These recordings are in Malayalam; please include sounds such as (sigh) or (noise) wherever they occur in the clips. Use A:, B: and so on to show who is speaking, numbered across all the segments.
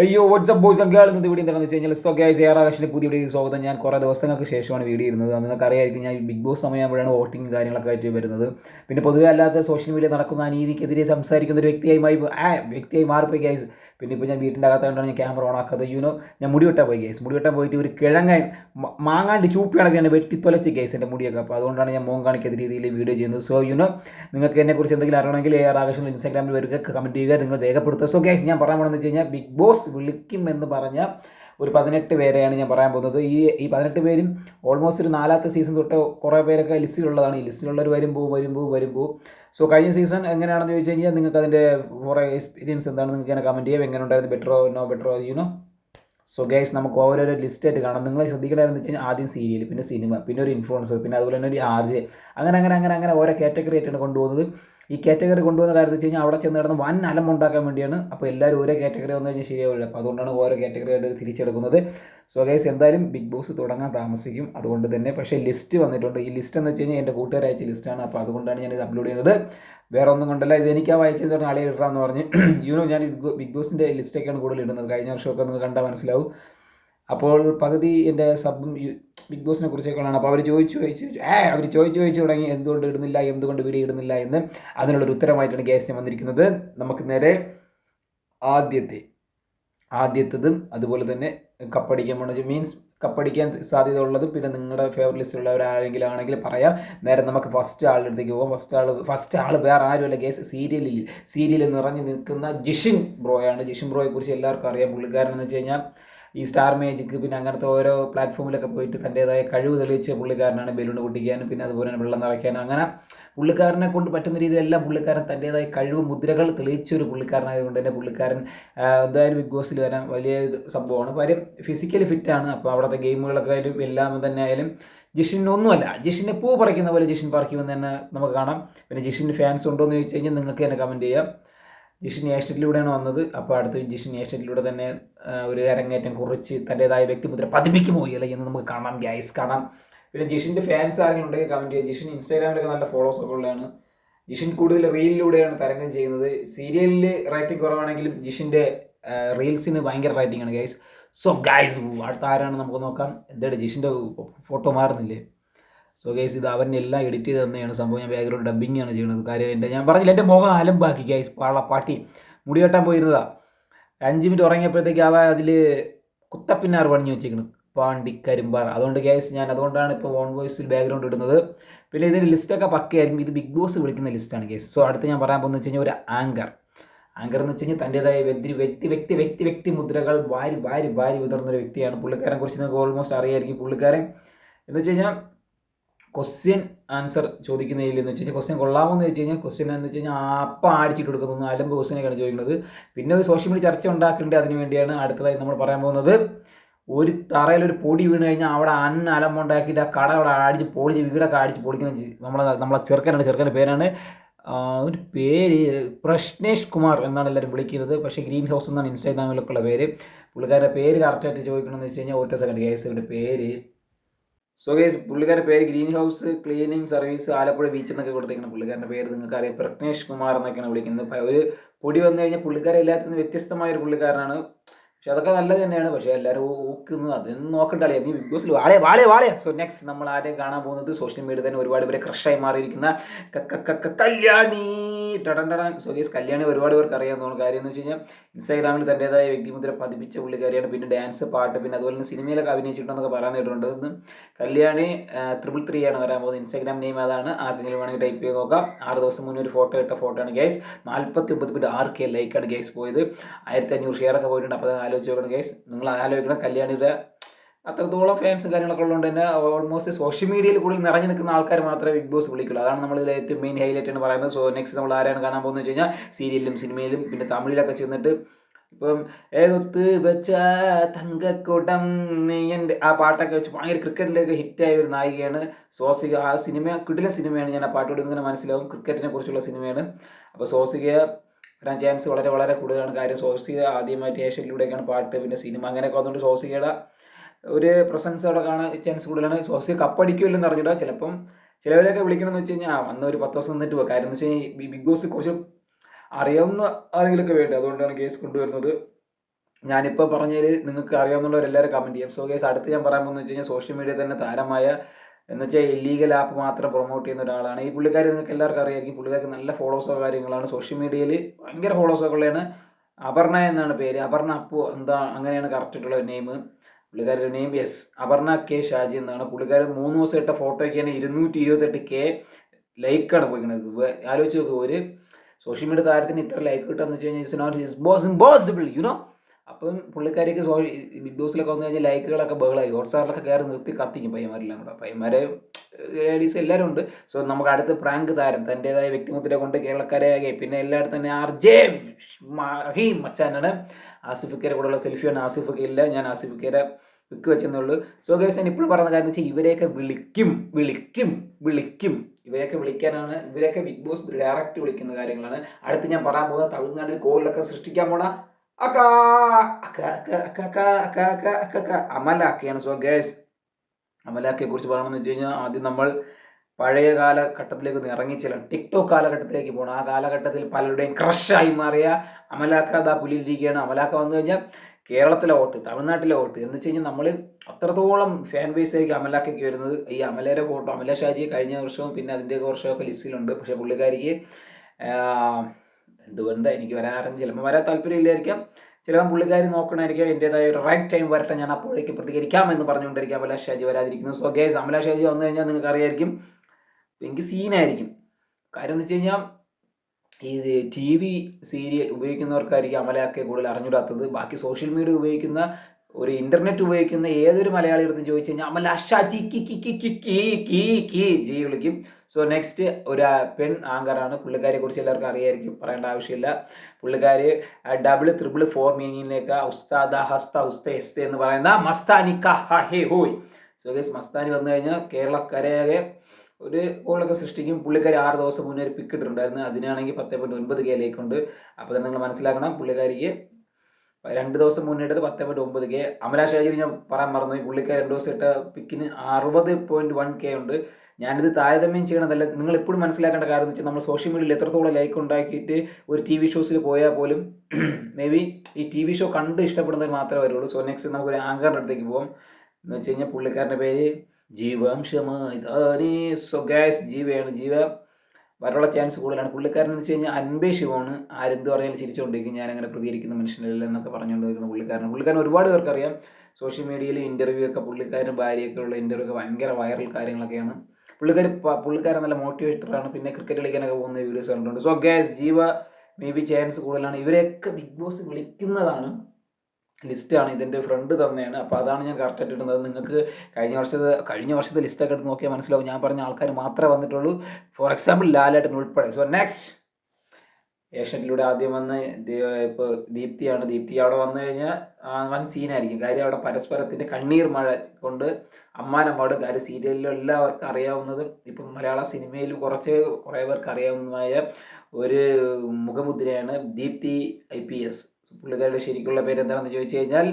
A: അയ്യോ വാട്സ്ആപ്പ് ബോയ്സ് ആൻഡ് ഗേൾസ് ഇവിടെ എന്താണെന്ന് വെച്ച് കഴിഞ്ഞാൽ സോ ഗൈസ് എയർ ആകാശിന്റെ പുതിയ വീഡിയോ സ്വാഗതം. ഞാൻ കുറേ ദിവസങ്ങൾക്ക് ശേഷമാണ് വീഡിയോ ഇരുന്നത് നിങ്ങൾക്ക് അറിയായിരിക്കും ഞാൻ ബിഗ് ബോസ് സമയമാകുമ്പോഴാണ് വോട്ടിംഗ് കാര്യങ്ങളൊക്കെ ആയിട്ട് വരുന്നത്. പിന്നെ പൊതുവെ അല്ലാത്ത സോഷ്യൽ മീഡിയ നടക്കുന്ന അനീതിക്കെതിരെ സംസാരിക്കുന്ന ഒരു വ്യക്തിയായി വ്യക്തിയായി മാറിപ്പോയി ഗൈസ് പിന്നെ ഇപ്പോൾ ഞാൻ വീട്ടിന്റെ അകത്തായതുകൊണ്ടാണ് ഞാൻ ക്യാമറ ഓൺ ആക്കാത്തത് യൂനോ ഞാൻ മുടി വെട്ടാൻ പോയി ഗൈസ് മുടി വെട്ടാൻ പോയിട്ട് ഒരു കിഴങ്ങൻ മ- മാങ്ങാണ്ട് ചൂപ്പി കണക്കാണ് വെട്ടിത്തൊലച്ച് ഗൈസ് എന്റെ മുടിയൊക്കെ. അപ്പോൾ അതുകൊണ്ടാണ് ഞാൻ മോൻ കാണിക്കാത്ത രീതിയിൽ വീഡിയോ ചെയ്യുന്നത്. സോ യൂനോ നിങ്ങൾക്ക് എന്നെക്കുറിച്ച് എന്തെങ്കിലും അറിയണമെങ്കിൽ എ ആർ ആകാശം ഇൻസ്റ്റാഗ്രാമിൽ വരിക കമന്റ് ചെയ്യുക നിങ്ങൾ രേഖപ്പെടുത്തുക. സോ ഗൈസ് ഞാൻ പറയാൻ പോകണമെന്ന് വെച്ച് കഴിഞ്ഞാൽ ബിഗ് ബോസ് വിളിക്കും എന്ന് പറഞ്ഞ ഒരു പതിനെട്ട് പേരെയാണ് ഞാൻ പറയാൻ പോകുന്നത്. ഈ ഈ പതിനെട്ട് പേരും ഓൾമോസ്റ്റ് ഒരു നാലാമത്തെ സീസൺ തൊട്ട് കുറേ പേരൊക്കെ ലിസ്റ്റിലുള്ളതാണ്. ഈ ലിസ്റ്റിലുള്ളവർ വരുമ്പോൾ വരുമ്പോൾ വരുമ്പോൾ വരും സോ കഴിഞ്ഞ സീസൺ എങ്ങനെയാണെന്ന് ചോദിച്ചു കഴിഞ്ഞാൽ നിങ്ങൾക്ക് അതിന്റെ കുറേ എക്സ്പീരിയൻസ് എന്താണ് നിങ്ങൾക്ക് എന്നെ കമന്റ് ചെയ്യാം. എങ്ങനെ ഉണ്ടായിരുന്നു ബെറ്ററോ നോ ബെറ്ററോ യുനോ സോ ഗൈസ് നമുക്ക് ഓരോരോ ലിസ്റ്റായിട്ട് കാണാം. നിങ്ങൾ ശ്രദ്ധിക്കണമെന്ന് വെച്ച് കഴിഞ്ഞാൽ ആദ്യം സീരിയൽ പിന്നെ സിനിമ പിന്നെ ഒരു ഇൻഫ്ലുവൻസർ പിന്നെ അതുപോലെ തന്നെ ഒരു ആർ ജെ അങ്ങനെ അങ്ങനെ അങ്ങനെ അങ്ങനെ ഓരോ കാറ്റഗറി ആയിട്ടാണ് കൊണ്ടുപോകുന്നത്. ഈ കാറ്റഗറി കൊണ്ടുവന്ന കാര്യം വെച്ച് കഴിഞ്ഞാൽ അവിടെ ചെന്ന് കിടന്ന് വൻ അലമുണ്ടാക്കാൻ വേണ്ടിയാണ്. അപ്പോൾ എല്ലാവരും ഓരോ കാറ്റഗറി വന്നു കഴിഞ്ഞാൽ ശരിയാവില്ല. അപ്പോൾ അതുകൊണ്ടാണ് ഓരോ കാറ്റഗറി ആയിട്ട് തിരിച്ചെടുക്കുന്നത്. സോ ഗൈസ് എന്തായാലും ബിഗ് ബോസ് തുടങ്ങാൻ താമസിക്കും. അതുകൊണ്ട് തന്നെ പക്ഷേ ലിസ്റ്റ് വന്നിട്ടുണ്ട്. ഈ ലിസ്റ്റ് എന്ന് വെച്ച് കഴിഞ്ഞാൽ എന്റെ കൂട്ടുകാർ അയച്ച ലിസ്റ്റാണ് അപ്പോൾ അതുകൊണ്ടാണ് ഞാനിത് അപ്ലോഡ് ചെയ്യുന്നത്. വേറെ ഒന്നും കൊണ്ടല്ല. ഇത് എനിക്ക് ആ വായിച്ചെന്ന് പറഞ്ഞാൽ ആളെ ഇടാന്ന് പറഞ്ഞ്. (clears throat) യൂനോ ഞാൻ ബിഗ് ബോസിന്റെ ലിസ്റ്റൊക്കെയാണ് കൂടുതൽ ഇടുന്നത്. കഴിഞ്ഞ വർഷമൊക്കെ നിങ്ങൾക്ക് കണ്ടാൽ മനസ്സിലാവും. അപ്പോൾ പകുതി എന്റെ സബും ബിഗ് ബോസിനെ കുറിച്ചൊക്കെയാണ് അപ്പോൾ അവർ ചോദിച്ചു ചോദിച്ചു ഏ അവർ ചോദിച്ചു ചോദിച്ചു തുടങ്ങി. എന്തുകൊണ്ട് ഇടുന്നില്ല എന്തുകൊണ്ട് വീഡിയോ ഇടുന്നില്ല എന്ന് അതിനുള്ളൊരു ഉത്തരമായിട്ടാണ് ഗ്യാസ് വന്നിരിക്കുന്നത്. നമുക്ക് നേരെ ആദ്യത്തെ ആദ്യത്തതും അതുപോലെ തന്നെ കപ്പടിക്കാൻ പോണ മീൻസ് കപ്പടിക്കാൻ സാധ്യത ഉള്ളത് പിന്നെ നിങ്ങളുടെ ഫേവറിറ്റ് ലിസ്റ്റിലുള്ളവർ ആരെങ്കിലും ആണെങ്കിൽ പറയാം. നേരെ നമുക്ക് ഫസ്റ്റ് ആളുടെ അടുത്തേക്ക് പോകാം. ഫസ്റ്റ് ആൾ ഫസ്റ്റ് ആൾ വേറെ ആരുമല്ല കേസ് സീരിയലിൽ സീരിയലിൽ നിറഞ്ഞു നിൽക്കുന്ന ജിഷിൻ ബ്രോയാണ്. ജിഷിൻ ബ്രോയെ കുറിച്ച് എല്ലാവർക്കും അറിയാം. പുള്ളിക്കാരൻ എന്ന് വെച്ച് കഴിഞ്ഞാൽ ഈ സ്റ്റാർ മേജിക്ക് പിന്നെ അങ്ങനത്തെ ഓരോ പ്ലാറ്റ്ഫോമിലൊക്കെ പോയിട്ട് തന്റേതായ കഴിവ് തെളിയിച്ച പുള്ളിക്കാരനാണ് ബലൂൺ പൊട്ടിക്കാനും പിന്നെ അതുപോലെ തന്നെ വെള്ളം നിറയ്ക്കാനും അങ്ങനെ പുള്ളിക്കാരനെ കൊണ്ട് പറ്റുന്ന രീതിയിലെല്ലാം പുള്ളിക്കാരൻ തന്റേതായ കഴിവ് മുദ്രകൾ തെളിയിച്ച ഒരു പുള്ളിക്കാരനായതുകൊണ്ട് തന്നെ പുള്ളിക്കാരൻ എന്തായാലും ബിഗ് ബോസിൽ വരാൻ വലിയ സംഭവമാണ്. കാര്യം ഫിസിക്കലി ഫിറ്റാണ് അപ്പോൾ അവിടുത്തെ ഗെയിമുകളൊക്കെ ആയാലും എല്ലാം തന്നെ ആയാലും ജിഷിൻ ഒന്നുമല്ല. ജിഷിനെ പൂ പറിക്കുന്ന പോലെ ജിഷിൻ പറിക്കുമെന്ന് തന്നെ നമുക്ക് കാണാം. പിന്നെ ജിഷിന്റെ ഫാൻസ് ഉണ്ടോ എന്ന് ചോദിച്ചു കഴിഞ്ഞാൽ നിങ്ങൾക്ക് തന്നെ കമന്റ് ചെയ്യാം. ജിഷിൻ ഏഷ്യറ്റിലൂടെയാണ് വന്നത്. അപ്പോൾ അടുത്ത് ജിഷിൻ ഏഷ്യറ്റിലൂടെ തന്നെ ഒരു അരങ്ങേറ്റം കുറിച്ച് തന്റെതായ വ്യക്തിമുദ്ര പതിപ്പിക്കുമോ അല്ലെങ്കിൽ എന്ന് നമുക്ക് കാണാം ഗ്യാസ് കാണാം. പിന്നെ ജിഷിന്റെ ഫാൻസ് ആരെങ്കിലും ഉണ്ടെങ്കിൽ കമന്റ് ചെയ്യുക. ജിഷിൻ ഇൻസ്റ്റാഗ്രാമിലൊക്കെ നല്ല ഫോളോസ് ഒക്കെ ഉള്ളതാണ്. ജിഷിൻ കൂടുതൽ റീലിലൂടെയാണ് തരംഗം ചെയ്യുന്നത്. സീരിയലിൽ റേറ്റിംഗ് കുറവാണെങ്കിലും ജിഷിന്റെ റീൽസിന് ഭയങ്കര റേറ്റിംഗ് ആണ് ഗൈസ് സോ ഗൈസ് അടുത്ത ആരാണ് നമുക്ക് നോക്കാം. എന്താണ് ജിഷിന്റെ ഫോട്ടോ മാറുന്നില്ലേ? സോ ഗൈസ് ഇത് അവന്റെ എല്ലാം എഡിറ്റ് ചെയ്ത് തന്നെയാണ്. സംഭവം ഞാൻ ബാക്ക്ഗ്രൗണ്ട് ഡബിങ് ആണ് ചെയ്യുന്നത് കാര്യം എന്റെ ഞാൻ പറഞ്ഞില്ല എന്റെ മുഖം അലമ്പാക്കി ഗൈസ് പാള പാട്ടി. മുടി കെട്ടാൻ പോയിരുന്നതാ. അഞ്ച് മിനിറ്റ് ഉറങ്ങിയപ്പോഴത്തേക്ക് അവ അതിൽ കുത്തപ്പിന്നാർ പണിഞ്ഞു വെച്ചേക്കണ്. പാണ്ടി കരിമ്പാർ അതുകൊണ്ട് ഗൈസ് ഞാൻ അതുകൊണ്ടാണ് ഇപ്പോൾ ഓൺ വോയിസിൽ ബാക്ക്ഗ്രൗണ്ട് ഇടുന്നത്. പിന്നെ ഇതിന്റെ ലിസ്റ്റൊക്കെ പക്കയായിരിക്കും. ഇത് ബിഗ് ബോസ് വിളിക്കുന്ന ലിസ്റ്റാണ് ഗൈസ് സോ അടുത്ത് ഞാൻ പറയാൻ പോകുന്നത് വെച്ച് കഴിഞ്ഞാൽ ഒരു ആങ്കർ ആങ്കർ എന്ന് വെച്ച് കഴിഞ്ഞാൽ തന്റെതായ വ്യക്തി വ്യക്തി വ്യക്തി വ്യക്തി വ്യക്തി മുദ്രകൾ വാരി വാരി വാരി വിതർന്നൊരു വ്യക്തിയാണ്. പുള്ളിക്കാരനെ കുറിച്ച് നിങ്ങൾക്ക് ഓൾമോസ്റ്റ് അറിയായിരിക്കും പുള്ളിക്കാരൻ. എന്ന് വെച്ച് കഴിഞ്ഞാൽ ക്വസ്റ്റ്യൻ ആൻസർ ചോദിക്കുന്നതിൽ എന്ന് വെച്ച് കഴിഞ്ഞാൽ ക്വസ്റ്റ്യൻ കൊള്ളാമോ എന്ന് വെച്ച് കഴിഞ്ഞാൽ ക്വസ്റ്റ്യൻ എന്ന് വെച്ച് കഴിഞ്ഞാൽ അപ്പം അടിച്ചിട്ട് കൊടുക്കുന്നു അലമ്പ് ക്വസ്റ്റ്യനൊക്കെയാണ് ചോദിക്കുന്നത്. പിന്നെ ഒരു സോഷ്യൽ മീഡിയ ചർച്ച ഉണ്ടാക്കേണ്ടത് അതിന് വേണ്ടിയാണ് അടുത്തതായി നമ്മൾ പറയാൻ പോകുന്നത്. ഒരു തറയിൽ ഒരു പൊടി വീണ് കഴിഞ്ഞാൽ അവിടെ അന്ന അലമ്പുണ്ടാക്കിയിട്ട് ആ കട അവിടെ അടിച്ച് പൊളിച്ച് വീടൊക്കെ അടിച്ച് പൊളിക്കുന്ന നമ്മളെ നമ്മളെ ചെറുക്കനാണ് ചെറുക്കന്റെ പേരാണ്. ഒരു പേര് പ്രശ്നേഷ് കുമാർ എന്നാണ് എല്ലാവരും വിളിക്കുന്നത്. പക്ഷേ ഗ്രീൻ ഹൗസ് എന്നാണ് ഇൻസ്റ്റാഗ്രാമിലൊക്കെയുള്ള പേര്. പുള്ളിക്കാരുടെ പേര് കറക്റ്റായിട്ട് ചോദിക്കണമെന്ന് വെച്ച് കഴിഞ്ഞാൽ ഒറ്റ സെക്കൻഡ് കേസ് പേര് സോ ഗേസ് പുള്ളിക്കാരുടെ പേര് green house cleaning service Alappuzha beach എന്നൊക്കെ കൊടുത്തേക്കണം പുള്ളിക്കാരന്റെ പേര് നിങ്ങൾക്ക് അറിയാം പ്രജ്ഞേഷ് കുമാർ എന്നൊക്കെയാണ് വിളിക്കുന്നത്. ഒരു പൊടി വന്നു കഴിഞ്ഞാൽ പുള്ളിക്കാരെ എല്ലാത്തിനും വ്യത്യസ്തമായ ഒരു പുള്ളിക്കാരനാണ്. പക്ഷെ അതൊക്കെ നല്ലത് തന്നെയാണ്. പക്ഷേ എല്ലാവരും ഊക്കുന്നത് അതൊന്നും നോക്കണ്ടല്ലേ നീ ബിഗ് ബോസിൽ വാളെ വാളെ വാളെ സോ നെക്സ്റ്റ് നമ്മൾ ആരെയും കാണാൻ പോകുന്നത് സോഷ്യൽ മീഡിയ തന്നെ ഒരുപാട് പേരെ ക്രഷായി മാറിയിരിക്കുന്ന കല്യാണി. ടടൻ ടടൻ സോ ഗേസ് കല്യാണി ഒരുപാട് പേർക്ക് അറിയാൻ തോന്നുന്നു. കാര്യം എന്ന് വെച്ച് കഴിഞ്ഞാൽ ഇൻസ്റ്റാഗ്രാമിൽ തന്റെതായ വ്യക്തിമുദ്ര പതിപ്പിച്ച പുള്ളിക്കാരിയാണ്. പിന്നെ ഡാൻസ് പാട്ട് പിന്നെ അതുപോലെ തന്നെ സിനിമയിലൊക്കെ അഭിനയിച്ചിട്ടുണ്ടെന്നൊക്കെ പറയാൻ കേട്ടിട്ടുണ്ട് ഇന്ന് കല്യാണി ത്രിപിൾ ത്രീ ആണ് വരാൻ പോകുന്നത്. ഇൻസ്റ്റാഗ്രാം നെയിം അതാണ്. ആർക്കെങ്കിലും വേണമെങ്കിൽ ടൈപ്പ് ചെയ്ത് നോക്കാം. ആറ് ദിവസം മുന്നേ ഒരു ഫോട്ടോ ഇട്ട ഫോട്ടോ ആണ് ഗൈസ് നാൽപ്പത്തി ഒമ്പത് പോയിട്ട് ആറ് കെ ലൈക്കാണ് ഗൈസ് പോയത്. ആയിരത്തി അഞ്ഞൂറ് ഷെയർ ഒക്കെ പോയിട്ടുണ്ട്. അപ്പോൾ ആലോചിച്ച് നോക്കണം ഗൈസ് നിങ്ങൾ ആലോചിക്കണം കല്യാണിയുടെ അത്രത്തോളം ഫാൻസ് കാര്യങ്ങളൊക്കെ ഉള്ളതുകൊണ്ട് തന്നെ ഓൾമോസ്റ്റ് സോഷ്യൽ മീഡിയയിൽ കൂടുതൽ നിറഞ്ഞു നിൽക്കുന്ന ആൾക്കാർ മാത്രമേ ബിഗ് ബോസ് വിളിക്കുള്ളൂ. അതാണ് നമ്മൾ ഏറ്റവും മെയിൻ ഹൈലൈറ്റ് എന്ന് പറയുന്നത്. സോ നെക്സ്റ്റ് നമ്മൾ ആരാണ് കാണാൻ പോകുന്നത് വെച്ച് കഴിഞ്ഞാൽ സീരിയലിലും സിനിമയിലും പിന്നെ തമിഴിലൊക്കെ ചെന്നിട്ട് ഇപ്പം ഏകൊത്ത് വെച്ച തങ്കക്കൂട്ടം എന്റെ ആ പാട്ടൊക്കെ വെച്ച് ഭയങ്കര ക്രിക്കറ്റിന്റെയൊക്കെ ഹിറ്റായ ഒരു നായികയാണ്. സോസിക ആ സിനിമ കിടിലൻ സിനിമയാണ് ഞാൻ ആ പാട്ടോട് ഇങ്ങനെ മനസ്സിലാവും. ക്രിക്കറ്റിനെ കുറിച്ചുള്ള സിനിമയാണ്. അപ്പോൾ സോസിക വരാൻ ചാൻസ് വളരെ വളരെ കൂടുതലാണ്. കാര്യം സോസിക ആദ്യമായിട്ട് ഏഷ്യയിലൂടെയൊക്കെയാണ് പാട്ട് പിന്നെ സിനിമ അങ്ങനെയൊക്കെ വന്നുകൊണ്ട് സോസികയുടെ ഒരു പ്രസൻസ് അവിടെ കാണാൻ ചാൻസ് കൂടുതലാണ്. സോസിക കപ്പടിക്കുമല്ലെന്ന് അറിഞ്ഞിട്ടാ ചിലപ്പം ചിലവരൊക്കെ വിളിക്കണമെന്ന് വെച്ച് കഴിഞ്ഞാൽ വന്ന ഒരു പത്ത് ദിവസം നിന്നിട്ട് പോകും കാര്യം എന്ന് വെച്ച് കഴിഞ്ഞാൽ ബിഗ് ബോസ് കുറച്ച് അറിയാവുന്ന ആരെങ്കിലുമൊക്കെ വേണ്ടത് അതുകൊണ്ടാണ് കേസ് കൊണ്ടുവരുന്നത്. ഞാനിപ്പോൾ പറഞ്ഞതിൽ നിങ്ങൾക്ക് അറിയാവുന്നവരെല്ലാവരും കമന്റ് ചെയ്യാം. സോ കേസ് അടുത്ത് ഞാൻ പറയാൻ പോകുന്നത് വെച്ച് കഴിഞ്ഞാൽ സോഷ്യൽ മീഡിയ തന്നെ താരമായ എന്ന് വെച്ചാൽ ഇല്ലീഗൽ ആപ്പ് മാത്രം പ്രൊമോട്ട് ചെയ്യുന്ന ഒരാളാണ്. ഈ പുള്ളിക്കാരി നിങ്ങൾക്ക് എല്ലാവർക്കും അറിയായിരിക്കും. പുള്ളിക്കാർക്ക് നല്ല ഫോളോസോ കാര്യങ്ങളാണ്. സോഷ്യൽ മീഡിയയിൽ ഭയങ്കര ഫോളോസൊക്കെ ഉള്ളതാണ് അപർണ എന്നാണ് പേര്. അപർണ അപ്പു എന്താ അങ്ങനെയാണ് കറക്റ്റ് ആയിട്ടുള്ള name പുള്ളിക്കാരുടെ name S Aparna K Shaji എന്നാണ്. പുള്ളിക്കാരൻ മൂന്ന് ദിവസം ഇട്ട ഫോട്ടോയ്ക്ക് തന്നെ ഇരുന്നൂറ്റി ഇരുപത്തെട്ട് കെ ലൈക്കാണ് പോയിക്കുന്നത് ആലോചിച്ച് നോക്കുക ഒരു സോഷ്യൽ മീഡിയ താരത്തിന് ഇത്ര ലൈക്ക് കിട്ടുക വെച്ച് കഴിഞ്ഞാൽ it's not is boss impossible you know അപ്പം പുള്ളിക്കാരിക്ക് സോ ബിഗ് ബോസിലൊക്കെ വന്നു കഴിഞ്ഞാൽ ലൈക്കുകളൊക്കെ ബഹളായി. ഹോട്ട്സ്റ്റാറിലൊക്കെ കയറി നിർത്തി കത്തിക്കും പയ്യന്മാരെല്ലാം കൂടെ. പയ്യന്മാരെ ലേഡീസ് എല്ലാവരും ഉണ്ട്. സോ നമുക്ക് അടുത്ത പ്രാങ്ക് താരം തന്റെതായ വ്യക്തിമുദ്ര കൊണ്ട് കേരളക്കരയാകെ പിന്നെ എല്ലായിടത്തും തന്നെ ആർ ജെ മഹീം മച്ചാനാണ്. ആസിഫിക്കയുടെ കൂടെയുള്ള സെൽഫിയാണ് ആസിഫൊക്കെ ഇല്ല ഞാൻ ആസിഫിക്കയുടെ വിക്ക് വെച്ചെന്നുള്ളൂ സോ ഗൈസ് ഞാൻ ഇപ്പോഴും പറഞ്ഞ കാര്യം വെച്ചാൽ ഇവരെയൊക്കെ വിളിക്കും വിളിക്കും വിളിക്കും. ഇവരെയൊക്കെ വിളിക്കാനാണ് ഇവരെയൊക്കെ ബിഗ് ബോസ് ഡയറക്റ്റ് വിളിക്കുന്ന കാര്യങ്ങളാണ്. അടുത്ത് ഞാൻ പറയാൻ പോകുന്ന തമിഴ്നാട് കോവിലൊക്കെ സൃഷ്ടിക്കാൻ പോണ അമലാക്കയാണ്. സോ ഗൈസ് അമലാക്കയെ കുറിച്ച് പറയണമെന്ന് വെച്ച് കഴിഞ്ഞാൽ ആദ്യം നമ്മൾ പഴയ കാലഘട്ടത്തിലേക്ക് ഒന്ന് ഇറങ്ങിച്ചെല്ലാം ടിക്ടോക്ക് കാലഘട്ടത്തിലേക്ക് പോകണം. ആ കാലഘട്ടത്തിൽ പലരുടെയും ക്രഷായി മാറിയ അമലാക്ക അതാ പുലിയിരിക്കുകയാണ് അമലാക്ക വന്നു കഴിഞ്ഞാൽ കേരളത്തിലെ വോട്ട് തമിഴ്നാട്ടിലെ വോട്ട് എന്ന് വെച്ച് കഴിഞ്ഞാൽ നമ്മൾ അത്രത്തോളം ഫാൻ ബേസ് അമലാക്കൊക്കെ വരുന്നത്. ഈ അമലയുടെ ഫോട്ടോ അമല ഷാജി കഴിഞ്ഞ വർഷവും പിന്നെ അതിന്റെയൊക്കെ വർഷമൊക്കെ ലിസ്റ്റിലുണ്ട് പക്ഷേ പുള്ളിക്കാരിക്ക് എന്തുകൊണ്ട് എനിക്ക് വരാൻ വരാറും ചിലപ്പോൾ വരാൻ താല്പര്യമില്ലായിരിക്കാം ചിലപ്പോൾ പുള്ളിക്കാരി നോക്കണമായിരിക്കും. എന്റേതായ ഒരു റൈറ്റ് ടൈം വരട്ടെ ഞാൻ അപ്പോഴേക്ക് പ്രതികരിക്കാം എന്ന് പറഞ്ഞുകൊണ്ടിരിക്കും അമല ഷാജി വരാതിരിക്കുന്നു സോ ഗേസ് അമല ഷാജി വന്നു കഴിഞ്ഞാൽ നിങ്ങൾക്ക് അറിയായിരിക്കും എനിക്ക് സീനായിരിക്കും കാര്യം എന്ന് വെച്ച് കഴിഞ്ഞാൽ ഈ ടി വി സീരിയൽ ഉപയോഗിക്കുന്നവർക്കായിരിക്കും അമലയൊക്കെ കൂടുതൽ അറിഞ്ഞുകൂടാത്തത്. ബാക്കി സോഷ്യൽ മീഡിയ ഉപയോഗിക്കുന്ന ഒരു ഇന്റർനെറ്റ് ഉപയോഗിക്കുന്ന ഏതൊരു മലയാളി എടുത്ത് ചോദിച്ചു കഴിഞ്ഞാൽ അമല ഷാജി കി കി കി കി കി കി കി ജി വിളിക്കും. സോ നെക്സ്റ്റ് ഒരു പെൺ ആങ്കറാണ്. പുള്ളിക്കാരെ കുറിച്ച് എല്ലാവർക്കും അറിയായിരിക്കും. പറയേണ്ട ആവശ്യമില്ല. പുള്ളിക്കാര് ഡബിൾ ത്രിബിൾ ഫോർ മീനിങ്ങിലേക്ക് ഉസ്താദ ഹസ്ത ഉസ്ത എന്ന് പറയുന്ന മസ്താനിക്ക ഹേ ഹോയ്. സോ ഗസ് മസ്താനി വന്നു കഴിഞ്ഞാൽ കേരളക്കരയാകെ ഒരു ഗോളൊക്കെ സൃഷ്ടിക്കും. പുള്ളിക്കാരി ആറ് ദിവസം മുന്നേ ഒരു പിക്ക് ഇട്ടിട്ടുണ്ടായിരുന്നു. അതിനാണെങ്കിൽ പത്ത് പോയിന്റ് ഒൻപത് കെ ഉണ്ട്. അപ്പോൾ തന്നെ നിങ്ങൾ മനസ്സിലാക്കണം. പുള്ളിക്കാരിക്ക് രണ്ട് ദിവസം മുന്നേ ഇട്ടത് പത്ത് പോയിന്റ് ഒമ്പത് കെ അമല ഷാജിന് ഞാൻ പറയാൻ മറന്നു. പുള്ളിക്കാരി രണ്ട് ദിവസം ഇട്ട പിക്കിന് അറുപത് പോയിന്റ് വൺ കെ ഉണ്ട്. ഞാനിത് താരതമ്യം ചെയ്യണതല്ല. നിങ്ങൾ എപ്പോഴും മനസ്സിലാക്കേണ്ട കാര്യം എന്ന് വെച്ചാൽ നമ്മൾ സോഷ്യൽ മീഡിയയിൽ എത്രത്തോളം ലൈക്ക് ഉണ്ടാക്കിയിട്ട് ഒരു ടി വി ഷോസിൽ പോയാൽ പോലും (clears throat) മേ ബി ഈ ടി വി ഷോ കണ്ട് ഇഷ്ടപ്പെടുന്നവർ മാത്രമേ വരുള്ളൂ. സോ നെക്സ്റ്റ് നമുക്കൊരു ആങ്കറിന്റെ അടുത്തേക്ക് പോകാം എന്ന് വെച്ച് കഴിഞ്ഞാൽ പുള്ളിക്കാരന്റെ പേര് ജീവാംശമായി. സോ സ്വകാസ് ജീവയാണ്. ജീവ വരാനുള്ള ചാൻസ് കൂടുതലാണ്. പുള്ളിക്കാരൻ എന്ന് വെച്ച് കഴിഞ്ഞാൽ അൻപേ ആരെന്ത് പറഞ്ഞാലും ചിരിച്ചുകൊണ്ടിരിക്കും ഞാൻ അങ്ങനെ പ്രതികരിക്കുന്ന മനുഷ്യനല്ല എന്നൊക്കെ പറഞ്ഞുകൊണ്ടിരിക്കുന്ന പുള്ളിക്കാരൻ പുള്ളിക്കാരൻ ഒരുപാട് പേർക്കറിയാം. സോഷ്യൽ മീഡിയയിൽ ഇന്റർവ്യൂ ഒക്കെ പുള്ളിക്കാരൻ ഭാര്യയൊക്കെ ഉള്ള ഇന്റർവ്യൂ ഒക്കെ ഭയങ്കര വൈറൽ കാര്യങ്ങളൊക്കെയാണ്. പുള്ളിക്കാർ പുള്ളിക്കാരൻ നല്ല മോട്ടിവേറ്ററാണ് പിന്നെ ക്രിക്കറ്റ് കളിക്കാനൊക്കെ പോകുന്ന വീഡിയോസ് കണ്ടിട്ടുണ്ട്. So guys Jeeva maybe chance കൂടുതലാണ്. ഇവരെയൊക്കെ ബിഗ് ബോസ് വിളിക്കുന്നതാണ്. ലിസ്റ്റാണ് ഇതിന്റെ ഫ്രണ്ട് തന്നെയാണ്. അപ്പോൾ അതാണ് ഞാൻ കറക്റ്റായിട്ട് ഇടുന്നത്. നിങ്ങൾക്ക് കഴിഞ്ഞ വർഷത്തെ കഴിഞ്ഞ വർഷത്തെ ലിസ്റ്റൊക്കെ എടുത്ത് നോക്കിയാൽ മനസ്സിലാവും. ഞാൻ പറഞ്ഞ ആൾക്കാർ മാത്രമേ വന്നിട്ടുള്ളൂ. ഫോർ എക്സാമ്പിൾ ലാലേട്ടൻ ഉൾപ്പെടെ. സോ നെക്സ്റ്റ് ഏഷ്യനിലൂടെ ആദ്യം വന്ന് ഇപ്പോൾ ദീപ്തിയാണ്. ദീപ്തി അവിടെ വന്നു കഴിഞ്ഞാൽ വൻ സീനായിരിക്കും കാര്യം അവിടെ പരസ്പരത്തിന്റെ കണ്ണീർ മഴ കൊണ്ട് അമ്മാനമ്പാട് പാടും കാര്യം സീരിയലിലും എല്ലാവർക്കും അറിയാവുന്നതും ഇപ്പം മലയാള സിനിമയിൽ കുറച്ച് കുറേ പേർക്ക് അറിയാവുന്നതുമായ ഒരു മുഖമുദ്രയാണ് ദീപ്തി ഐ പി എസ്. പുള്ളിക്കാരുടെ ശരിക്കുള്ള പേര് എന്താണെന്ന് ചോദിച്ചു കഴിഞ്ഞാൽ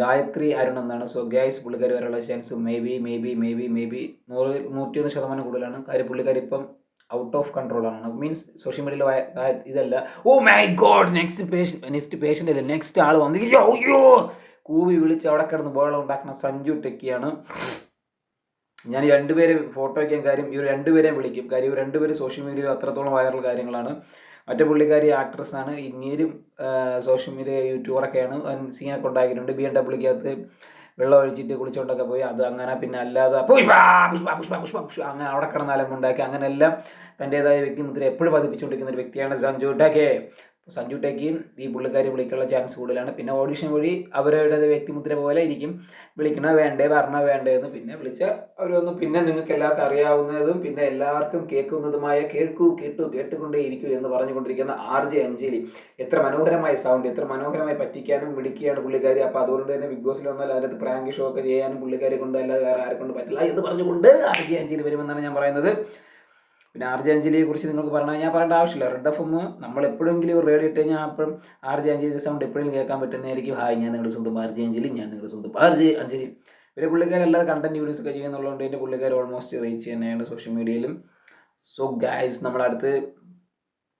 A: ഗായത്രി അരുൺ എന്നാണ്. സോ ഗൈസ് പുള്ളിക്കാരി വരാനുള്ള chance maybe maybe maybe maybe നൂറ് നൂറ്റിയൊന്ന് ശതമാനം കൂടുതലാണ്. കാര്യം പുള്ളിക്കാരി ഇപ്പം ഔട്ട് ഓഫ് കൺട്രോൾ ആണ്. മീൻസ് സോഷ്യൽ മീഡിയയിൽ ഇതല്ല. ഓ my God next patient next patient അല്ല? നെക്സ്റ്റ് ആൾ വന്ന് അയ്യോ കൂവി വിളിച്ച് അവിടെ കിടന്ന് ബോളം ഉണ്ടാക്കുന്ന സഞ്ജു ടെക്കിയാണ്. ഞാൻ രണ്ടുപേരെ ഫോട്ടോ വയ്ക്കാൻ കാര്യം ഇവർ രണ്ടുപേരെയും വിളിക്കും. കാര്യം ഇവർ രണ്ടുപേരും സോഷ്യൽ മീഡിയയിൽ അത്രത്തോളം വൈറൽ കാര്യങ്ങളാണ്. മറ്റേ പുള്ളിക്കാരി ആക്ട്രസ് ആണ്. ഇങ്ങേരും സോഷ്യൽ മീഡിയ യൂട്യൂബറൊക്കെയാണ് സീനൊക്കെ ഉണ്ടാക്കിയിട്ടുണ്ട്. ബി എം ഡബ്ല്യൂക്കകത്ത് വെള്ളം ഒഴിച്ചിട്ട് കുളിച്ചുകൊണ്ടൊക്കെ പോയി. അത് അങ്ങനെ പിന്നെ അല്ലാതെ പുഷ്പ പുഷ്പ പുഷ്പ പുഷ്പ പുഷ്പ അങ്ങനെ അവിടെ കിടന്നാലും ഉണ്ടാക്കി അങ്ങനെ എല്ലാം തന്റെതായ വ്യക്തിമുദ്ര എപ്പോഴും പതിപ്പിച്ചുകൊണ്ടിരിക്കുന്ന ഒരു വ്യക്തിയാണ് സഞ്ജു ടാക്കെ സഞ്ജു ടെക്കിയും ഈ പുള്ളിക്കാരി വിളിക്കാനുള്ള ചാൻസ് കൂടുതലാണ്. പിന്നെ ഓഡിഷൻ വഴി അവരുടെ വ്യക്തിമുദ്ര പോലെ ഇരിക്കും. വിളിക്കണ വേണ്ടേ പറഞ്ഞ വേണ്ടേ എന്ന് പിന്നെ വിളിച്ച അവരൊന്നും പിന്നെ നിങ്ങൾക്ക് എല്ലാവർക്കും അറിയാവുന്നതും പിന്നെ എല്ലാവർക്കും കേൾക്കുന്നതുമായ കേൾക്കൂ കേട്ടു കേട്ടുകൊണ്ടേ ഇരിക്കൂ എന്ന് പറഞ്ഞുകൊണ്ടിരിക്കുന്ന ആർ ജെ അഞ്ജലി. എത്ര മനോഹരമായ സൗണ്ട് എത്ര മനോഹരമായി പറ്റിക്കാനും വിളിക്കുകയാണ് പുള്ളിക്കാരി. അപ്പോൾ അതുകൊണ്ട് തന്നെ ബിഗ് ബോസിൽ വന്നാൽ അതിനകത്ത് പ്രാങ്ക് ഷോ ഒക്കെ ചെയ്യാനും പുള്ളിക്കാരെ കൊണ്ട് അല്ലാതെ വേറെ ആരെ കൊണ്ട് പറ്റില്ല എന്ന് പറഞ്ഞുകൊണ്ട് ആർ ജെ അഞ്ജലി വരുമെന്നാണ് ഞാൻ പറയുന്നത്. പിന്നെ ആർ അഞ്ജലിയെ കുറിച്ച് നിങ്ങൾക്ക് പറഞ്ഞാൽ ഞാൻ പറയേണ്ട ആവശ്യമില്ല. റെഡ് എഫ് എം നമ്മൾ എപ്പോഴെങ്കിലും ഒരു റേഡിയോ ഇട്ട് കഴിഞ്ഞാൽ അപ്പോഴും ആർ സൗണ്ട് എപ്പോഴെങ്കിലും കേൾക്കാൻ പറ്റുന്നതായിരിക്കും. ഹായ് ഞാൻ നിങ്ങളുടെ സ്വന്തം ആർ അഞ്ജലി ഞാൻ നിങ്ങളുടെ സ്വന്തം ആർ ജെ അഞ്ജലി പിന്നെ പുള്ളിക്കാരെല്ലാം കണ്ടന്റ് വീഡിയോസ് ഒക്കെ ചെയ്യുന്നുള്ളതുകൊണ്ട് എന്റെ പുള്ളിക്കാർ ഓൾമോസ്റ്റ് റീച്ച് തന്നെയാണ് സോഷ്യൽ മീഡിയയിലും സോ ഗായ്സ് നമ്മളടുത്ത്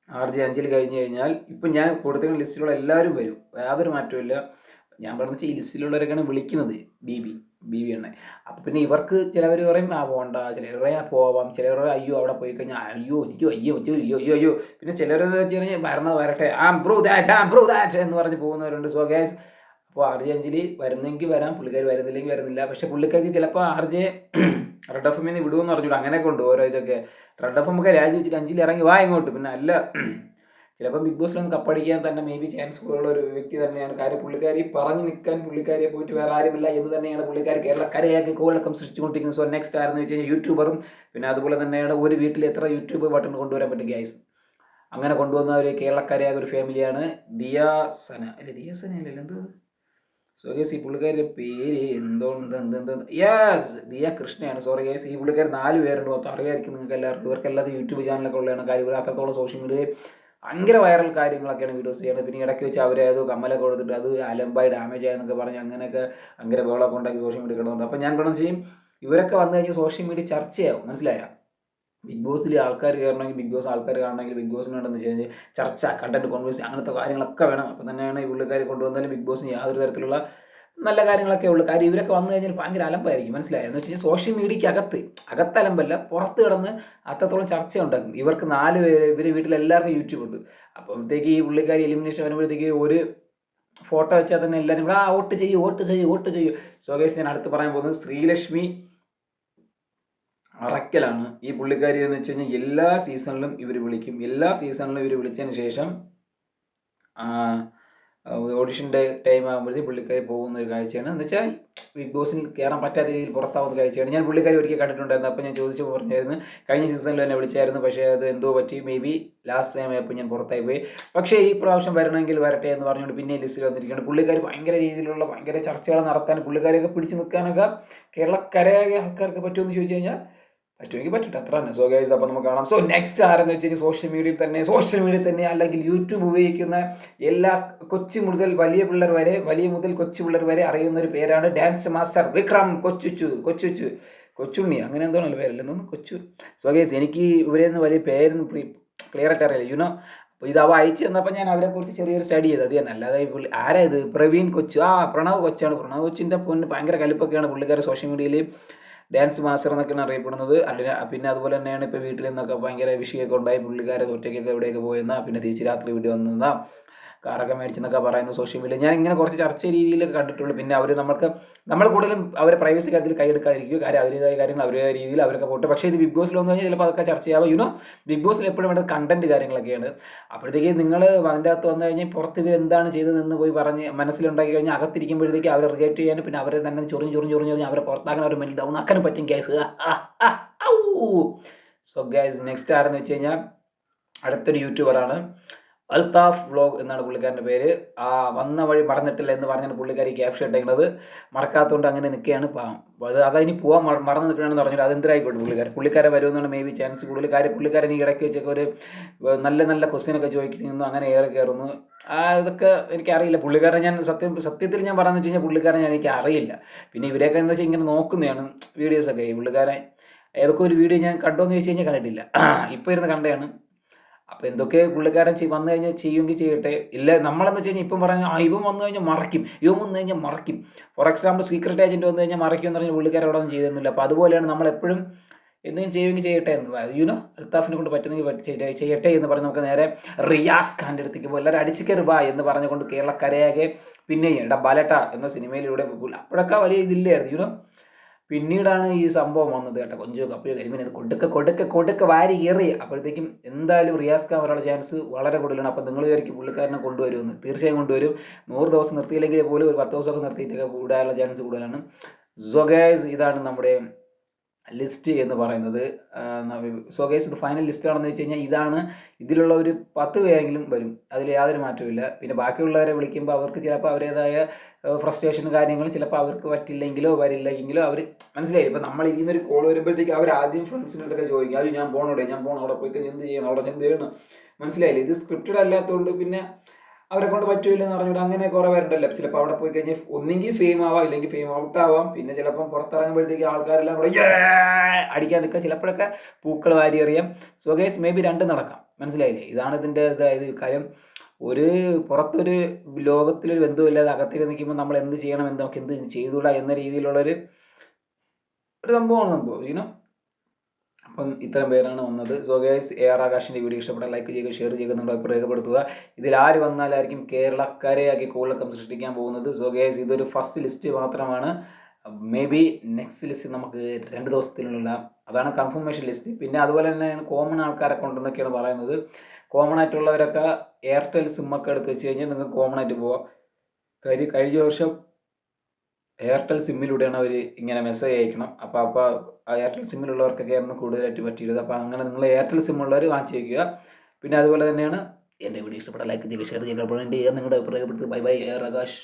A: ആർ ജെ അഞ്ചിൽ കഴിഞ്ഞ് കഴിഞ്ഞാൽ ഇപ്പം ഞാൻ കൊടുത്തിരിക്കുന്ന ലിസ്റ്റിലുള്ള എല്ലാവരും വരും. യാതൊരു മാറ്റമില്ല ഞാൻ പറഞ്ഞ ഈ ലിസ്റ്റിലുള്ളവരൊക്കെയാണ് വിളിക്കുന്നത്. B B. ബി വി എണ്ണ അപ്പോൾ പിന്നെ ഇവർക്ക് ചിലവർ പറയും ആ പോകണ്ട ചിലവർ പറയും പോവാം. ചിലവർ അയ്യോ അവിടെ പോയി കഴിഞ്ഞാൽ അയ്യോ എനിക്ക് അയ്യോ അയ്യോ അയ്യോ അയ്യോ അയ്യോ. പിന്നെ ചിലരെന്ന് വെച്ച് കഴിഞ്ഞാൽ വരണത് വരട്ടെ. ആ ബ്രൂ ദാറ്റ് ആ ബ്രൂ ദാറ്റ് എന്ന് പറഞ്ഞ് പോകുന്നവരുണ്ട്. സോ ഗ്യാസ് അപ്പോൾ ആർ ജെ അഞ്ചിൽ വരുന്നെങ്കിൽ വരാം. പുള്ളിക്കാർ വരുന്നില്ലെങ്കിൽ വരുന്നില്ല. പക്ഷേ പുള്ളിക്കാർക്ക് ചിലപ്പോൾ ആർ ജെ (clears throat) റെഡ് എഫ് എമ്മിൽ നിന്ന് വിടുമെന്ന് പറഞ്ഞിട്ട് അങ്ങനെയൊക്കെ ഉണ്ട് ഓരോ ഇതൊക്കെ. റെഡ് എഫ് എമ്മൊക്കെ രാജി വെച്ചിട്ട് അഞ്ചിൽ ഇറങ്ങി വാ ഇങ്ങോട്ട്. പിന്നെ അല്ല ചിലപ്പോൾ ബിഗ് ബോസിലൊന്ന് കപ്പടിക്കാൻ തന്നെ മേ ബി ചാൻസ് ഉള്ള ഒരു വ്യക്തി തന്നെയാണ്. കാര്യം പുള്ളിക്കാരി പറഞ്ഞു നിൽക്കാൻ പുള്ളിക്കാരിയെ പോയിട്ട് വേറെ ആരുമില്ല എന്ന് തന്നെയാണ് പുള്ളിക്കാരി കേരളക്കരയാക്കി കോളക്കം സൃഷ്ടിച്ചുകൊണ്ടിരിക്കുന്നത്. സോ നെക്സ്റ്റ് ആരെന്ന് വെച്ച് കഴിഞ്ഞാൽ യൂട്യൂബറും പിന്നെ അതുപോലെ തന്നെയാണ് ഒരു വീട്ടിൽ എത്ര യൂട്യൂബ് ബട്ടൺ കൊണ്ടുവരാൻ പറ്റും ഗ്യാസ് അങ്ങനെ കൊണ്ടുവന്ന ഒരു കേരളക്കരയായ ഒരു ഫാമിലിയാണ് ദിയാസന അല്ലെ ദിയാസന അല്ലല്ലോ എന്തോ സോ ഗേസ് ഈ പുള്ളിക്കാരുടെ പേര് എന്തോ യെസ് ദിയ കൃഷ്ണയാണ്. സോറി ഗേസ് ഈ പുള്ളിക്കാർ നാല് പേരുണ്ട്. മൊത്തം അറിയായിരിക്കും നിങ്ങൾക്ക് എല്ലാവർക്കും ഇവർക്ക് എല്ലാവരും യൂട്യൂബ് ചാനലൊക്കെ ഉള്ളതാണ്. കാര്യം ഇവർ അത്രത്തോളം സോഷ്യൽ മീഡിയ ഭയങ്കര വൈറൽ കാര്യങ്ങളൊക്കെയാണ് വീഡിയോസ് ചെയ്യുന്നത്. പിന്നെ ഇടയ്ക്ക് വെച്ച് അവരെ കമ്മലൊക്കെ കൊടുത്തിട്ട് അത് അലമ്പായി ഡാമേജ് ആയെന്നൊക്കെ പറഞ്ഞ് അങ്ങനെയൊക്കെ ഭയങ്കര ബഹളമൊക്കെ ഉണ്ടാക്കി സോഷ്യൽ മീഡിയ കിടന്നുണ്ട് അപ്പോൾ ഞാൻ പറഞ്ഞു ചെയ്യും ഇവരൊക്കെ വന്നു കഴിഞ്ഞാൽ സോഷ്യൽ മീഡിയ ചർച്ചയാവും. മനസ്സിലായോ? ബിഗ് ബോസിൽ ആൾക്കാർ കയറണമെങ്കിൽ ബിഗ് ബോസ് ആൾക്കാർ കാണണമെങ്കിൽ ബിഗ് ബോസിന് വേണ്ടെന്ന് വെച്ച് കഴിഞ്ഞാൽ ചർച്ച കണ്ടന്റ് കോൺവേഴ്സ് അങ്ങനത്തെ കാര്യങ്ങളൊക്കെ വേണം. അപ്പം തന്നെയാണ് ഈ പുള്ളിക്കാർ കൊണ്ടുവന്നാലും ബിഗ് ബോസിന് യാതൊരു തരത്തിലുള്ള നല്ല കാര്യങ്ങളൊക്കെ ഉള്ളൂ. കാര്യം ഇവരൊക്കെ വന്നു കഴിഞ്ഞാൽ ഭയങ്കര അലമ്പായിരിക്കും. മനസ്സിലായോ? എന്ന് വെച്ച് കഴിഞ്ഞാൽ സോഷ്യൽ മീഡിയയ്ക്ക് അകത്ത് അകത്തലമ്പല്ല പുറത്ത് കിടന്ന് അത്രത്തോളം ചർച്ച ഉണ്ടാക്കും ഇവർക്ക് നാല് പേര് ഇവർ വീട്ടിലെല്ലാവർക്കും യൂട്യൂബ് ഉണ്ട്. അപ്പോഴത്തേക്ക് ഈ പുള്ളിക്കാരി എലിമിനേഷൻ വരുമ്പോഴത്തേക്ക് ഒരു ഫോട്ടോ വെച്ചാൽ തന്നെ എല്ലാവരും ഇവിടെ ആ വോട്ട് ചെയ്യൂ വോട്ട് ചെയ്യൂ വോട്ട് ചെയ്യൂ. സോകേഷ് ഞാൻ അടുത്ത് പറയാൻ പോകുന്നത് ശ്രീലക്ഷ്മി അറക്കലാണ് ഈ പുള്ളിക്കാരി എന്ന് വെച്ച് കഴിഞ്ഞാൽ എല്ലാ സീസണിലും ഇവർ വിളിക്കും. എല്ലാ സീസണിലും ഇവർ വിളിച്ചതിന് ശേഷം ഓഡിഷന്റെ ടൈം ആകുമ്പോഴത്തേക്ക് പുള്ളിക്കാരി പോകുന്ന ഒരു കാഴ്ചയാണ്. എന്ന് വെച്ചാൽ ബിഗ് ബോസിൽ കയറാൻ പറ്റാത്ത രീതിയിൽ പുറത്താവുന്ന കാഴ്ചയാണ്. ഞാൻ പുള്ളിക്കാരി ഒരിക്കൽ കണ്ടിട്ടുണ്ടായിരുന്നു. അപ്പോൾ ഞാൻ ചോദിച്ചു പറഞ്ഞായിരുന്നു കഴിഞ്ഞ സീസണിൽ എന്നെ വിളിച്ചായിരുന്നു. പക്ഷേ അത് എന്തോ പറ്റി? മേ ബി ലാസ്റ്റ് ടൈം ആയപ്പോൾ ഞാൻ പുറത്തായി പോയി. പക്ഷേ ഈ പ്രാവശ്യം വരണമെങ്കിൽ വരട്ടെ എന്ന് പറഞ്ഞുകൊണ്ട് പിന്നെ ലിസ്റ്റിൽ വന്നിരിക്കുകയാണ്. പുള്ളിക്കാർ ഭയങ്കര രീതിയിലുള്ള ഭയങ്കര ചർച്ചകൾ നടത്താൻ പുള്ളിക്കാരെയൊക്കെ പിടിച്ചു നിൽക്കാനൊക്കെ കേരളക്കരയായ ആൾക്കാർക്ക് പറ്റുമെന്ന് ചോദിച്ചു കഴിഞ്ഞാൽ പറ്റുമെങ്കിൽ പറ്റട്ടെ. അത്ര തന്നെ. സോ ഗൈസ് അപ്പോൾ നമുക്ക് കാണാം. സോ നെക്സ്റ്റ് ആരെന്ന് വെച്ച് കഴിഞ്ഞാൽ സോഷ്യൽ മീഡിയയിൽ തന്നെ സോഷ്യൽ മീഡിയയിൽ തന്നെ അല്ലെങ്കിൽ യൂട്യൂബ് ഉപയോഗിക്കുന്ന എല്ലാ കൊച്ചു മുതൽ വലിയ പിള്ളേർ വരെ വലിയ മുതൽ കൊച്ചു പിള്ളേർ വരെ അറിയുന്ന ഒരു പേരാണ് ഡാൻസ് മാസ്റ്റർ വിക്രം കൊച്ചുച്ചു കൊച്ചുച്ചു കൊച്ചുണ്ണി. അങ്ങനെ എന്തോണല്ലോ പേരല്ലേ? എന്തോന്ന് കൊച്ചു. സോ ഗൈസ് എനിക്ക് ഇവരെ നിന്ന് വലിയ പേരൊന്നും ക്ലിയർ ആയിട്ട് അറിയില്ല. യുനോ അപ്പോൾ ഇത് അവ അയച്ചു തന്നപ്പോൾ ഞാൻ അവരെക്കുറിച്ച് ചെറിയൊരു സ്റ്റഡി ചെയ്ത്. അത് തന്നെ. അല്ലാതെ പുള്ളി ആരാ ഇത്? പ്രവീൺ കൊച്ചു. ആ പ്രണവ് കൊച്ചാണ്. പ്രണവ് കൊച്ചിന്റെ പൊന്ന് ഭയങ്കര കലിപ്പൊക്കെയാണ് പുള്ളിക്കാരെ സോഷ്യൽ മീഡിയയിൽ ഡാൻസ് മാസ്റ്റർ എന്നൊക്കെയാണ് അറിയപ്പെടുന്നത്. അല്ലെ പിന്നെ അതുപോലെ തന്നെയാണ് ഇപ്പോൾ വീട്ടിൽ നിന്നൊക്കെ ഭയങ്കര വിഷയമൊക്കെ ഉണ്ടായി. പുള്ളിക്കാരൊക്കെ ഒറ്റയ്ക്കൊക്കെ എവിടെയൊക്കെ പോയെന്നാ പിന്നെ തിരിച്ച് രാത്രി വീട്ടിൽ വന്നതാ കാറൊക്കെ മേടിച്ചെന്നൊക്കെ പറയുന്നു സോഷ്യൽ മീഡിയ ഞാൻ ഇങ്ങനെ കുറച്ച് ചർച്ച രീതിയിലൊക്കെ കണ്ടിട്ടുള്ളൂ. പിന്നെ അവർ നമുക്ക് നമ്മൾ കൂടുതലും അവരെ പ്രൈവസി കാര്യത്തിൽ കൈയെടുക്കാതിരിക്കും കാര്യം അവരുടേതായ കാര്യങ്ങൾ അവരുടേതായ രീതിയിൽ അവരൊക്കെ പോട്ടെ. പക്ഷേ ഇത് ബിഗ് ബോസിൽ വന്നു കഴിഞ്ഞാൽ ചിലപ്പോൾ അതൊക്കെ ചർച്ച ചെയ്യാവുക യുനോ ബിഗ് ബോസിൽ എപ്പോഴും വേണ്ട കണ്ടന്റ് കാര്യങ്ങളൊക്കെയാണ്. അപ്പോഴത്തേക്ക് നിങ്ങൾ അതിന്റെ അകത്ത് വന്നു കഴിഞ്ഞാൽ പുറത്ത് ഇവർ എന്താണ് ചെയ്തതെന്ന് പോയി പറഞ്ഞ് മനസ്സിലുണ്ടാക്കി കഴിഞ്ഞാൽ അകത്തിരിക്കുമ്പോഴത്തേക്ക് അവരെ റിഗേറ്റ് ചെയ്യാനും പിന്നെ അവരെ തന്നെ ചൊറിഞ്ഞ് ചൊറിഞ്ഞ് ചൊറിഞ്ഞ് അവരെ പുറത്താക്കാൻ അവർ മെൽ ഡൗൺ ആക്കാനും പറ്റും കേസ് സോ ഗ്യാസ് നെക്സ്റ്റ് ആരെന്ന് വെച്ച് കഴിഞ്ഞാൽ അടുത്തൊരു യൂട്യൂബറാണ് അൽത്താഫ് വ്ളോഗ് എന്നാണ് പുള്ളിക്കാരന്റെ പേര്. ആ വന്ന വഴി മറന്നിട്ടില്ല എന്ന് പറഞ്ഞാണ് പുള്ളിക്കാരി ക്യാപ്ഷൻ ഇട്ടേക്കുന്നത് മറക്കാത്തതുകൊണ്ട് അങ്ങനെ നിൽക്കുകയാണ് പാവം. അത് അതിനി പോകാൻ മറന്നു നിൽക്കണമെന്ന് പറഞ്ഞിട്ട് അതെന്തരായിക്കോട്ടെ പുള്ളിക്കാരൻ പുള്ളിക്കാരെ വരുമെന്നാണ് മേ ബി ചാൻസ് കൂടുതൽ. കാര്യം പുള്ളിക്കാരൻ ഈ ഇടയ്ക്ക് വെച്ചൊക്കെ ഒരു നല്ല നല്ല ക്വസ്റ്റ്യനൊക്കെ ചോദിക്കുന്നു അങ്ങനെ ഏറെ കയറുന്നു. ആ ഇതൊക്കെ എനിക്കറിയില്ല. പുള്ളിക്കാരൻ ഞാൻ സത്യം സത്യത്തിൽ ഞാൻ പറഞ്ഞു വെച്ച് കഴിഞ്ഞാൽ ഞാൻ എനിക്ക് അറിയില്ല. പിന്നെ ഇവരെയൊക്കെ എന്താ വെച്ചാൽ ഇങ്ങനെ നോക്കുന്നതാണ് വീഡിയോസൊക്കെ ഈ പുള്ളിക്കാരൻ ഏതൊക്കെ ഒരു വീഡിയോ ഞാൻ കണ്ടോന്ന് ചോദിച്ചു കഴിഞ്ഞാൽ കണ്ടിട്ടില്ല. (clears throat) ഇപ്പോൾ ഇരുന്ന് കണ്ടതാണ്. അപ്പോൾ എന്തൊക്കെ പുള്ളിക്കാരൻ വന്നു കഴിഞ്ഞാൽ ചെയ്യുമെങ്കിൽ ചെയ്യട്ടെ. ഇല്ല നമ്മളെന്ന് വെച്ച് കഴിഞ്ഞാൽ ഇപ്പം പറഞ്ഞാൽ ആ ഇവൻ വന്നു കഴിഞ്ഞാൽ മറക്കും ഇവൻ വന്നു കഴിഞ്ഞാൽ മറക്കും ഫോർ എക്സാമ്പിൾ സീക്രട്ട് ഏജന്റ് വന്നു കഴിഞ്ഞാൽ മറക്കും എന്ന് പറഞ്ഞാൽ പുള്ളിക്കാരൻ അവിടെ ഒന്നും ചെയ്തൊന്നുമില്ല. അപ്പോൾ അതുപോലെയാണ് നമ്മൾ എപ്പോഴും എന്തെങ്കിലും ചെയ്യുമെങ്കിൽ ചെയ്യട്ടെ എന്ന് യുനോ അൽത്താഫിനെ കൊണ്ട് പറ്റുന്നെങ്കിൽ പറ്റി ചെയ്യ- ചെയ്യട്ടെ എന്ന് പറഞ്ഞ് നമുക്ക് നേരെ റിയാസ് ഖാന്റെ അടുത്തേക്ക് പോകും എല്ലാവരും അടിച്ചു ബാ എന്ന് പറഞ്ഞുകൊണ്ട് കേരളക്കരയാകെ പിന്നെയും ഡബാലട്ട ബാലട്ട എന്ന സിനിമയിലൂടെ അപ്പോഴൊക്കെ വലിയ ഇതില്ലായിരുന്നു. യുനോ പിന്നീടാണ് ഈ സംഭവം വന്നത് കേട്ടോ. കൊഞ്ചോ കപ്പയോ കരിമീൻ കൊടുക്ക കൊടുക്ക കൊടുക്ക വാരി ഏറി അപ്പോഴത്തേക്കും എന്തായാലും റിയാസ് ഖാൻ വരാനുള്ള ചാൻസ് വളരെ കൂടുതലാണ്. അപ്പോൾ നിങ്ങൾ വിചാരിക്കും പുള്ളിക്കാരനെ കൊണ്ടുവരുമെന്ന്. തീർച്ചയായും കൊണ്ടുവരും. നൂറ് ദിവസം നിർത്തിയില്ലെങ്കിൽ പോലും ഒരു പത്ത് ദിവസമൊക്കെ നിർത്തിയിട്ടൊക്കെ കൂടാനുള്ള ചാൻസ് കൂടുതലാണ്. സൊഗേസ് ഇതാണ് നമ്മുടെ ലിസ്റ്റ് എന്ന് പറയുന്നത് സോ സൊഗേസ് ഇത് ഫൈനൽ ലിസ്റ്റ് ആണെന്ന് വെച്ച് കഴിഞ്ഞാൽ ഇതാണ്. ഇതിലുള്ള ഒരു പത്ത് പേരെങ്കിലും വരും. അതിൽ യാതൊരു മാറ്റവുമില്ല. പിന്നെ ബാക്കിയുള്ളവരെ വിളിക്കുമ്പോൾ അവർക്ക് ചിലപ്പോൾ അവരേതായ ഫ്രസ്ട്രേഷൻ കാര്യങ്ങളും ചിലപ്പോൾ അവർക്ക് പറ്റില്ലെങ്കിലോ വരില്ലെങ്കിലോ അവർ മനസ്സിലായി ഇപ്പം നമ്മൾ ഇതിൽ ഒരു കോൾ വരുമ്പോഴത്തേക്ക് അവർ ആദ്യം ഫ്രണ്ട്സിനോടൊക്കെ ചോദിക്കും. അത് ഞാൻ പോകണോടെ ഞാൻ പോകണം അവിടെ പോയി എന്ത് ചെയ്യണം? അവിടെ എന്ത് ചെയ്യണം മനസ്സിലായില്ലേ? ഇത് സ്ക്രിപ്റ്റഡ് അല്ലാത്തതുകൊണ്ട് പിന്നെ അവരെ കൊണ്ട് പറ്റൂല എന്ന് പറഞ്ഞിട്ട് അങ്ങനെ കുറെ പേരുണ്ടല്ലോ. ചിലപ്പോൾ അവിടെ പോയി കഴിഞ്ഞാൽ ഒന്നെങ്കിൽ ഫെയിം ആവാം ഇല്ലെങ്കിൽ ഫെയിം ഔട്ട് ആവാം. പിന്നെ ചിലപ്പം പുറത്തിറങ്ങുമ്പോഴത്തേക്ക് ആൾക്കാരെല്ലാം കൂടെ! അടിക്കാൻ നിൽക്കുക. ചിലപ്പോഴൊക്കെ പൂക്കൾ വാരി എറിയാം. സോ ഗേസ് മേ ബി രണ്ടും നടക്കാം. മനസ്സിലായില്ലേ? ഇതാണ് ഇതിന്റെ ഇതായത് കാര്യം. ഒരു പുറത്തൊരു ലോകത്തിലൊരു ബന്ധമില്ലാതെ അകത്തേക്ക് നിൽക്കുമ്പോൾ നമ്മൾ എന്ത് ചെയ്യണം? എന്ത് നമുക്ക് എന്ത് ചെയ്തുകൂടാ എന്ന രീതിയിലുള്ളൊരു ഒരു സംഭവമാണ് സംഭവം. ഇനോ അപ്പം ഇത്രയും പേരാണ് വന്നത്. സോ ഗൈസ് എ ആർ ആകാശിന്റെ വീഡിയോ ഇഷ്ടപ്പെട്ടാൽ ലൈക്ക് ചെയ്യുക ഷെയർ ചെയ്യുക നിങ്ങളുടെ അഭിപ്രായം രേഖപ്പെടുത്തുക. ഇതിൽ ആര് വന്നാലായിരിക്കും കേരളക്കരയാക്കി കൂടുതലൊക്കെ സൃഷ്ടിക്കാൻ പോകുന്നത്. സോ ഗൈസ് ഇതൊരു ഫസ്റ്റ് ലിസ്റ്റ് മാത്രമാണ്. മേ ബി നെക്സ്റ്റ് ലിസ്റ്റ് നമുക്ക് രണ്ട് ദിവസത്തിനുള്ള അതാണ് കൺഫർമേഷൻ ലിസ്റ്റ് പിന്നെ അതുപോലെ തന്നെയാണ് കോമൺ ആൾക്കാരെ കൊണ്ടെന്നൊക്കെയാണ് പറയുന്നത്. കോമൺ ആയിട്ടുള്ളവരൊക്കെ എയർടെൽ സിമ്മൊക്കെ എടുത്ത് വെച്ച് കഴിഞ്ഞാൽ നിങ്ങൾക്ക് കോമൺ ആയിട്ട് പോവാം. കഴിഞ്ഞ വർഷം എയർടെൽ സിമ്മിലൂടെയാണ് അവർ ഇങ്ങനെ മെസ്സേജ് അയക്കണം. അപ്പോൾ അപ്പോൾ എയർടെൽ സിമ്മിലുള്ളവർക്കൊക്കെ ആയിരുന്നു കൂടുതലായിട്ട് പറ്റിയത് അപ്പോൾ അങ്ങനെ നിങ്ങൾ എയർടെൽ സിമ്മുള്ളവർ വാങ്ങിച്ച് വയ്ക്കുക. പിന്നെ അതുപോലെ തന്നെയാണ് എന്റെ വീഡിയോ ഇഷ്ടപ്പെട്ട ലൈക്ക് ചെയ്യുക ഷെയർ ചെയ്യുക. അപ്പോൾ എന്റെ നിങ്ങളുടെ അഭിപ്രായപ്പെടുത്തുക bye bye A R Akash